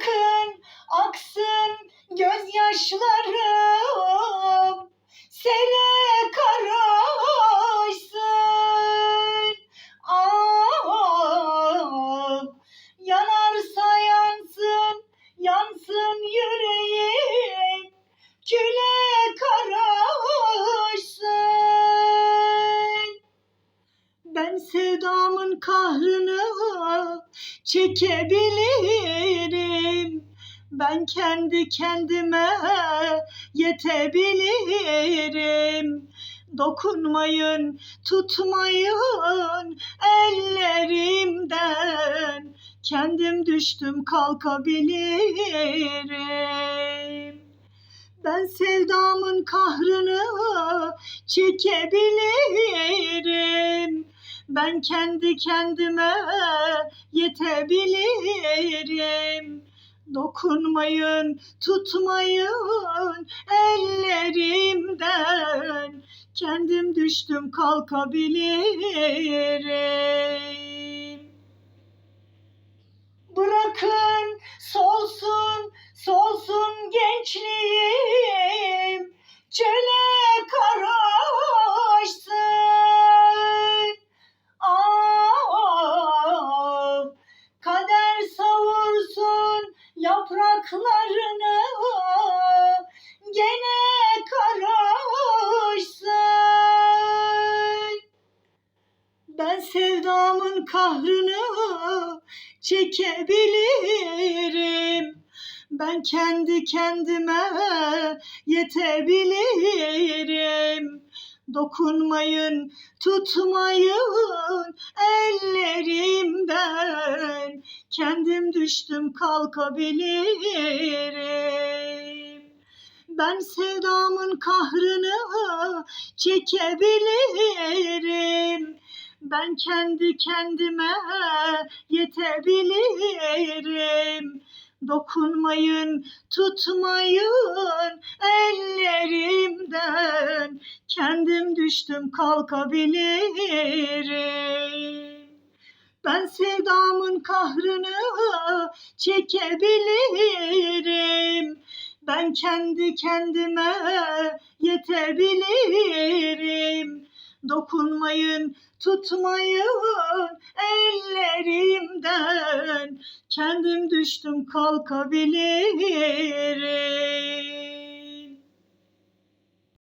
Bırakın aksın gözyaşlarım sevdamın kahrını çekebilirim. Ben kendi kendime yetebilirim. Dokunmayın, tutmayın ellerimden. Kendim düştüm kalkabilirim. Ben sevdamın kahrını çekebilirim. Ben kendi kendime yetebilirim. Dokunmayın, tutmayın ellerimden. Kendim düştüm kalkabilirim. Bırakın solsun, solsun gençliğim. Yapraklarını. Gene karışsın. Ben sevdamın kahrını çekebilirim. Ben kendi kendime yetebilirim. Dokunmayın, tutmayın ellerimden. Kendim düştüm kalkabilirim. Ben sevdamın kahrını çekebilirim. Ben kendi kendime yetebilirim. Dokunmayın, tutmayın ellerimden. Kendim düştüm kalkabilirim. Ben sevdamın kahrını çekebilirim. Ben kendi kendime yetebilirim. Dokunmayın, tutmayın ellerimden. Kendim düştüm kalkabilirim.